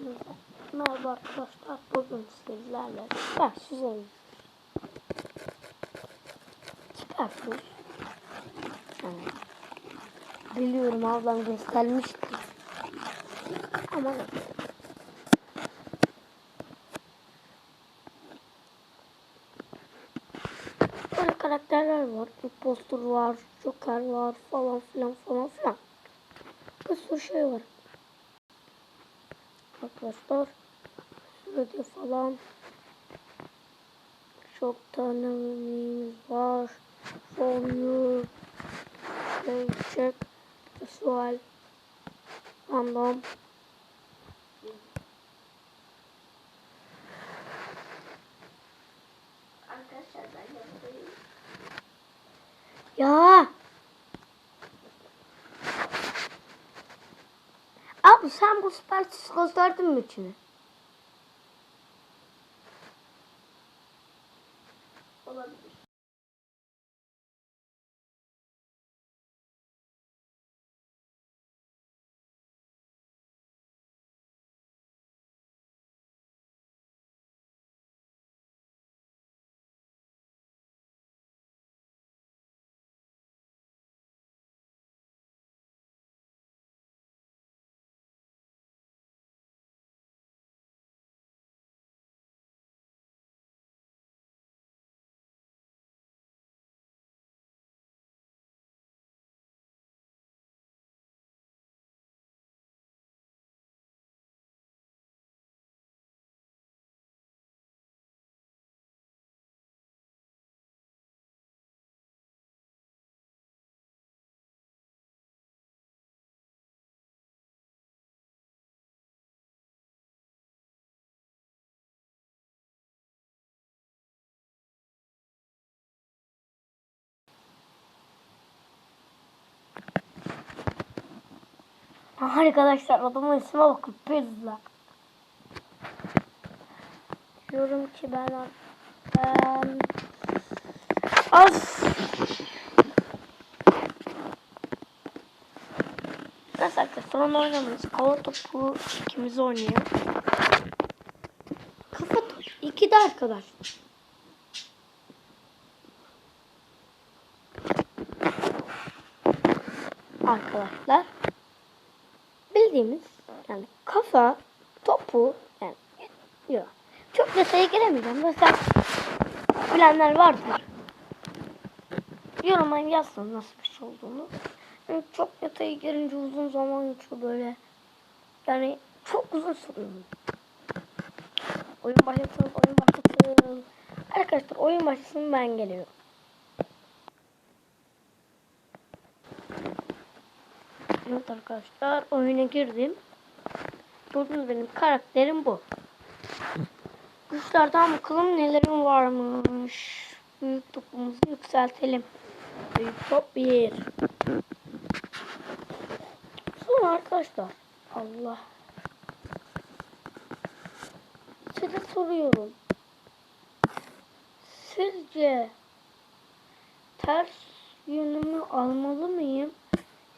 Hepinize merhaba arkadaşlar. Bugün sizlerle ben size çıkartmış. Yani, biliyorum ablam göstermişti. Ama. Böyle karakterler var. Impostor var, Joker var falan filan falan filan. Bir sürü şey var. Arkadaşlar sürede falan çok tane örneğimiz var. Soruyor. Gerçek. Visual. Random. Arkadaşlar ben yapayım. Ya. Abi sen bu süpersiz gösterdin mi içini? Arkadaşlar adamın isme bakın pizza. Diyorum ki ben ben Of. Neyse arkadaşlar onu oynamayız. Hava topu ikimiz oynuyor. Kafa topu iki de arkadaş. Arkadaşlar bildiğimiz yani kafa topu yani yok. Çok detaya giremeyeceğim. Mesela bilenler vardır. Yoruma yazsın nasıl bir şey olduğunu. Yani çok detaya girince uzun zaman geçiyor böyle. Yani çok uzun sürüyor. Oyun başlasın, oyun başlasın. Arkadaşlar oyun başlasın ben geliyorum. Evet arkadaşlar oyuna girdim. Gördüğünüz benim karakterim bu. Güçlerden bakalım nelerim varmış. Büyük topumuzu yükseltelim. Büyük top bir. Sonra arkadaşlar. Allah. Size soruyorum. Sizce ters yönümü almalı mıyım?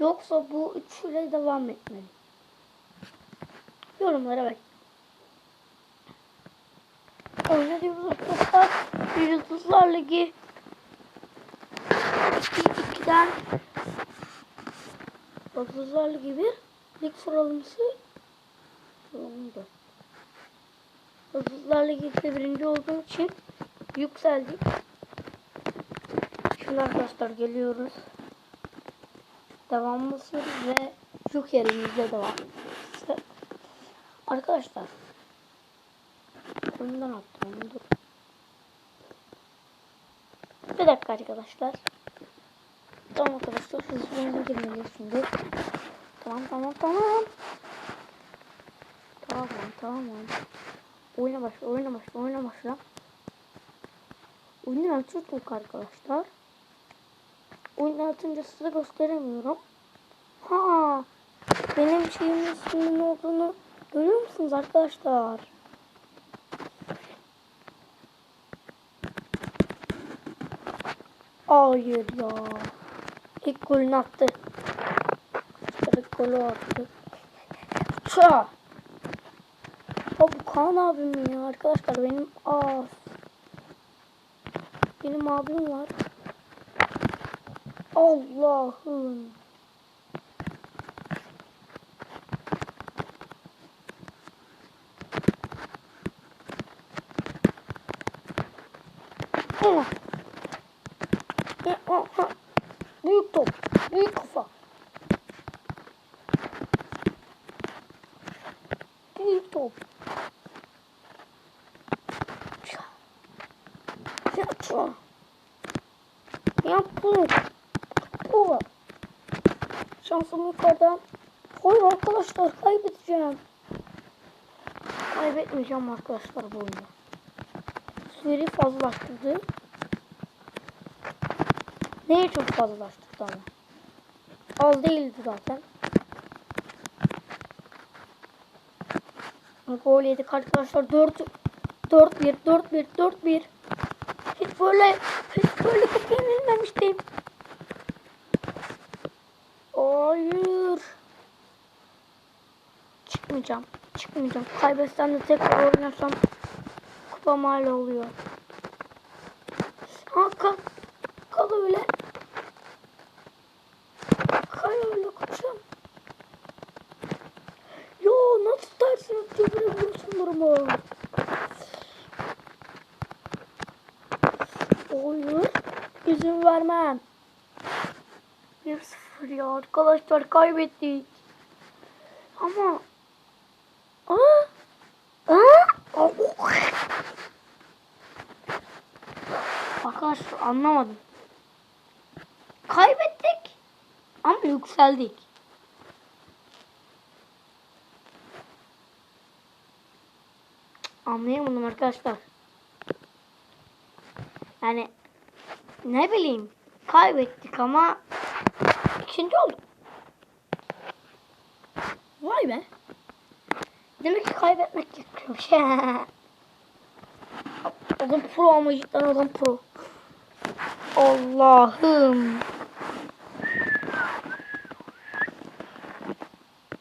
Yoksa bu üçüyle devam etmeli. Yorumlara bak. Öyle diyoruz arkadaşlar. Yıldızlar Ligi 2'den Yıldızlar Ligi 1 Lig sıralaması sonunda. Yıldızlar Ligi'de birinci olduğum için yükseldik. Şimdi arkadaşlar geliyoruz. Devamlısı ve Joker'imizde devam. İşte arkadaşlar oyundan attım onu dur. Bir dakika arkadaşlar. Tamam arkadaşlar hızlı girmeliyiz şimdi. Tamam tamam tamam. Tamam tamam. Oyuna başla oyuna başla oyuna başla. Oyunu açıyorduk arkadaşlar. Oyunu atınca size gösteremiyorum. Ha, benim şeyimin isminin olduğunu görüyor musunuz arkadaşlar? Hayır ya. İlk golünü attı. İlk golü attı. Ça. Ya bu Kaan abim ya arkadaşlar benim aa benim abim var. Allah'ım. Büyük top. Büyük kafa. Büyük top. Şansım yukarıdan. Hayır arkadaşlar kaybedeceğim. Kaybetmeyeceğim arkadaşlar bu oyunu. Süreyi fazlalaştırdı. Neyi çok fazlalaştırdı ama. Az değildi zaten. Gol yedik arkadaşlar. 4 4 1 4 1 4 1. Hiç böyle hiç böyle yenilmemiştim. Hayır. Çıkmayacağım. Çıkmayacağım. Kaybetsem de tekrar oynarsam kupa mal oluyor. Ha kal. Kal öyle. Kal öyle koçum. Yo nasıl tersine çevirebiliyorsun durumu? Hayır. İzin vermem. 1-0 ya arkadaşlar kaybettik. Ama Aa! Aa! Aa! Arkadaşlar anlamadım. Kaybettik ama yükseldik. Anlayamadım arkadaşlar. Yani ne bileyim kaybettik ama ikinci olduk. Vay be. Demek ki kaybetmek gerekiyormuş. adam pro ama cidden adam pro. Allah'ım.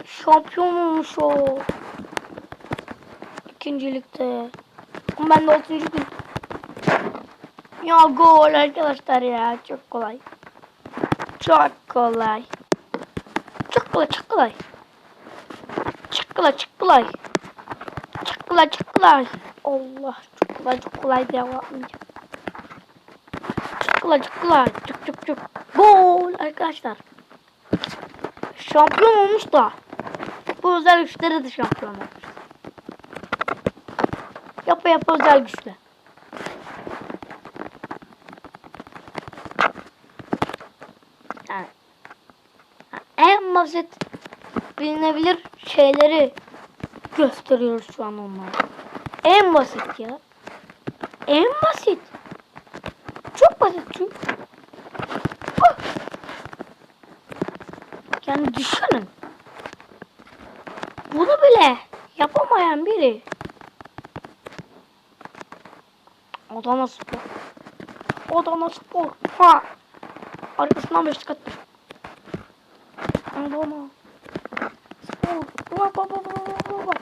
Şampiyon olmuş o. İkincilikte. Ama ben de altıncı gün. Ya gol arkadaşlar ya. Çok kolay. Çok kolay. Çok kolay çok kolay. Çok kolay çok kolay. Çok kolay çok kolay. Allah çok kolay çok kolay yapmayacağım. Çok kolay çok kolay. Çok çok çok. Gol arkadaşlar. Şampiyon olmuş da. Bu özel güçleri de şampiyon olmuş. Yapa yapa özel güçlü. Yani, en basit bilinebilir şeyleri gösteriyoruz şu an onlara. En basit ya. En basit. Çok basit çünkü. Ah! Yani düşünün. Bunu bile yapamayan biri. Adana Spor. Adana Spor. Ha. Arkasından beşlik attı. Adana. Spor. Ba ba ba ba ba ba.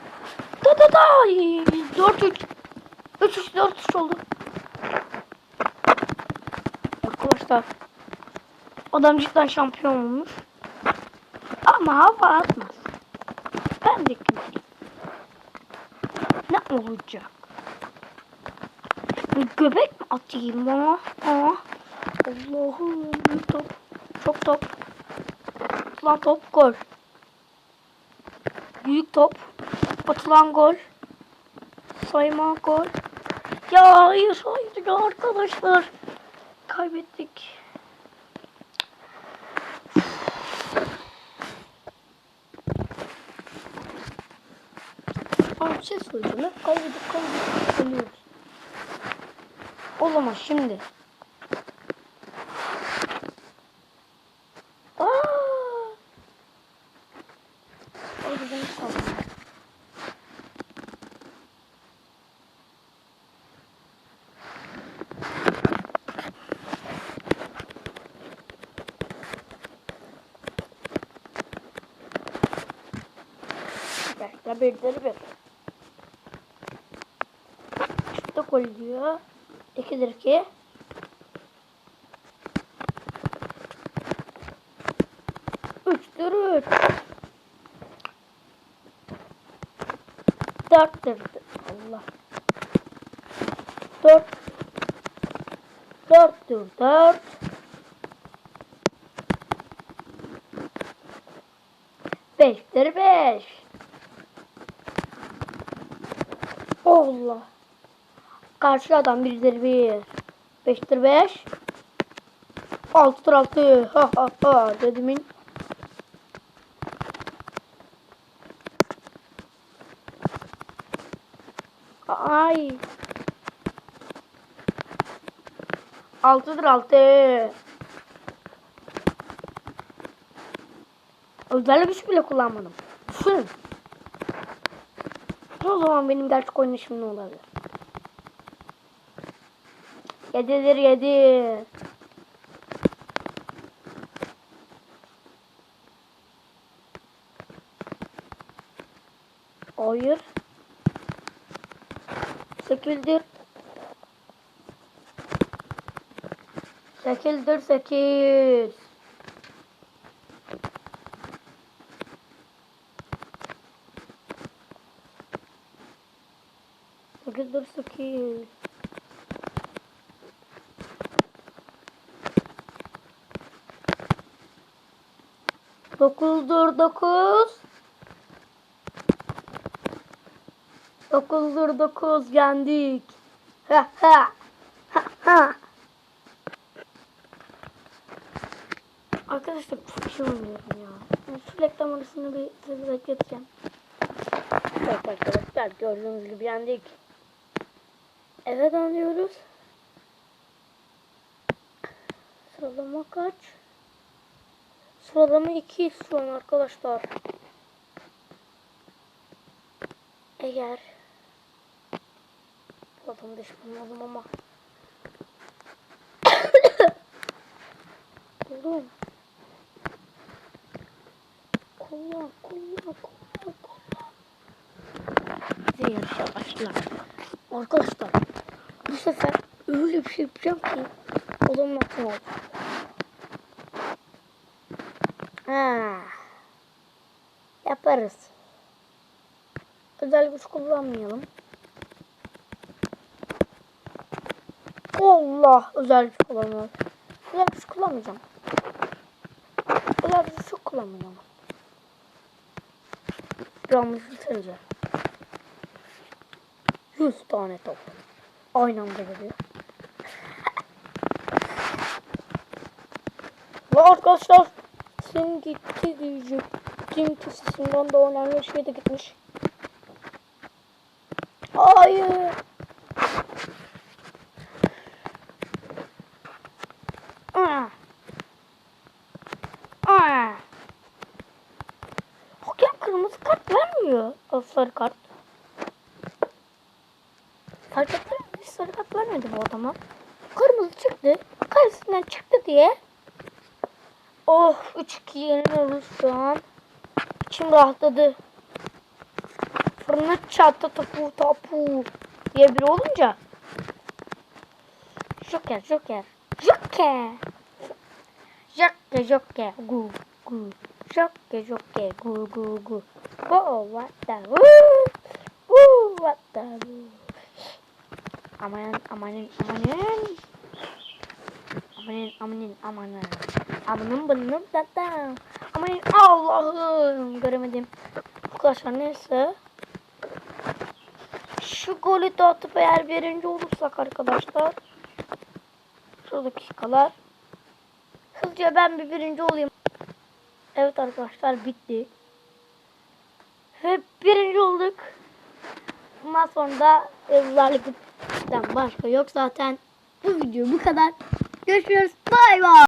Da da da. 4-3. 3-3 4-3 oldu. Arkadaşlar. Adam cidden şampiyon olmuş. Ama hava atmaz. Ben de. Ne olacak? Göbek mi atayım bana? Allah'ım top. Çok top. Atılan top gol. Büyük top. Atılan gol. Sayma gol. Ya hayır hayır arkadaşlar. Kaybettik. Ama bir şey söyleyeceğim. Hep kaybedip kaybedip ölüyoruz. O zaman şimdi. Aa! O yüzden kaldım. Bekle birileri bekle. gol diyor. 2'dir 2. Üçtür üç. Dörttür. Allah. Dört. Dörttür dört. Beştir beş. Allah. Karşı adam birdir bir. Beştir beş. Altıdır altı. Ha ha ha. Dedimin. Ay. Altıdır altı. Özel güç bile kullanmadım. Düşünün. O zaman benim gerçek oynayışım ne olabilir? Yedidir yedi. Hayır. Sekildir. Sekildir sekiz. Sekildir sekiz. Dokuzdur dokuz. Dokuzdur dokuz yendik. Ha ha. Ha ha. Arkadaşlar çok iyi oynuyorum ya. Şu reklam arasını bir sizi bekleteceğim. Evet arkadaşlar gördüğünüz gibi yendik. Eve dönüyoruz. Sıralama kaç? Sıralama 2 şu an arkadaşlar. Eğer bu adamı düşmanladım ama Kullan kullan kullan kullan Bize yarışa başla Arkadaşlar bir şey yapacağım ki Adamın aklına oldu. Yaparız. Özel güç kullanmayalım. Allah özel güç kullanıyorum. Özel güç kullanmayacağım. Özel güç çok kullanmayacağım. Yanlış bitirince. 100 tane top. Aynı anda geliyor. Arkadaşlar Sim gitti diyecektim ki sesinden daha önemli şey de gitmiş. Hayır. Aa. Hakem kırmızı kart vermiyor. Sarı kart. Sarı kart vermedi bu adama. Kırmızı çıktı. Karşısından çıktı diye Oh 3-2 yeniliyoruz şu an. İçim rahatladı. Fırına çattı topu topu diye biri olunca. Joker Joker. Joker. Joker Joker. Gu gu. Joker Joker. Gu gu gu. Oh what the woo. Woo what the woo. Aman amanın amanın. Amanın amanın amanın. Amanın bınım tata. Amanın Allah'ım. Göremedim. Arkadaşlar neyse. Şu golü de atıp eğer birinci olursak arkadaşlar. Şu dakikalar. Hızlıca ben bir birinci olayım. Evet arkadaşlar bitti. Ve birinci olduk. Bundan sonra da Evlilikten başka yok zaten. Bu video bu kadar. Görüşürüz. Bay bay.